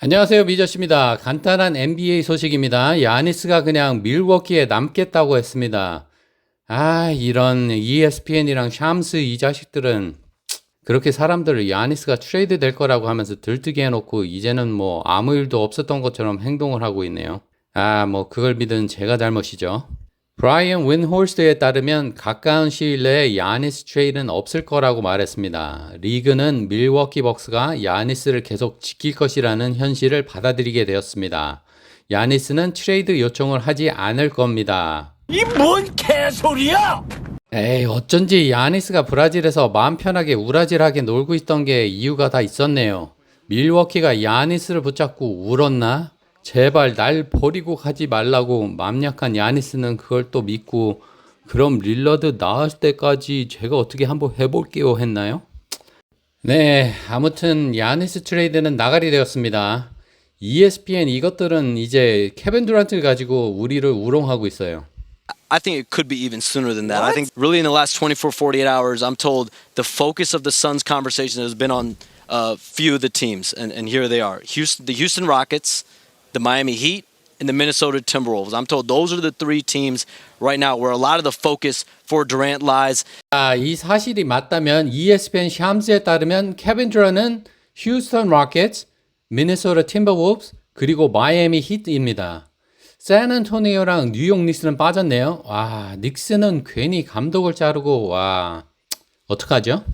안녕하세요 미저씨입니다. 간단한 NBA 소식입니다. 야니스가 그냥 밀워키에 남겠다고 했습니다. 아 이런 ESPN이랑 샴스 이 자식들은 그렇게 사람들을 야니스가 트레이드 될 거라고 하면서 들뜨게 해놓고 이제는 뭐 아무 일도 없었던 것처럼 행동을 하고 있네요. 아 뭐 그걸 믿은 제가 잘못이죠. 브라이언 윈홀스트에 따르면 가까운 시일 내에 야니스 트레이드는 없을 거라고 말했습니다. 리그는 밀워키 벅스가 야니스를 계속 지킬 것이라는 현실을 받아들이게 되었습니다. 야니스는 트레이드 요청을 하지 않을 겁니다. 이 뭔 개소리야! 에이, 어쩐지 야니스가 브라질에서 마음 편하게 우라질하게 놀고 있던 게 이유가 다 있었네요. 밀워키가 야니스를 붙잡고 울었나? 제발 날 버리고 가지 말라고 맘 약한 야니스는 그걸 또 믿고 그럼 릴러드 나을 때까지 제가 어떻게 한번 해볼게요 했나요? 네, 아무튼 야니스 트레이드는 나가리 되었습니다. ESPN 이것들은 이제 케빈 두란트를 가지고 우리를 우롱하고 있어요. I think it could be even sooner than that. I think really in the last 24, 48 hours, I'm told the focus of the Suns conversation has been on a few of the teams, and, and here they are Houston, the Houston Rockets, the Miami Heat, and the Minnesota Timberwolves. I'm told those are the three teams right now where a lot of the focus for Durant lies. 아, 이 사실이 맞다면 E ESPN 샴스에 따르면 케빈 드런은 휴스턴 로켓츠, 미네소타 팀버wolves 그리고 마이애미 히트입니다. 샌안토니오랑 뉴욕 닉스는 빠졌네요. 와, 닉스는 괜히 감독을 자르고 와 어떡하죠?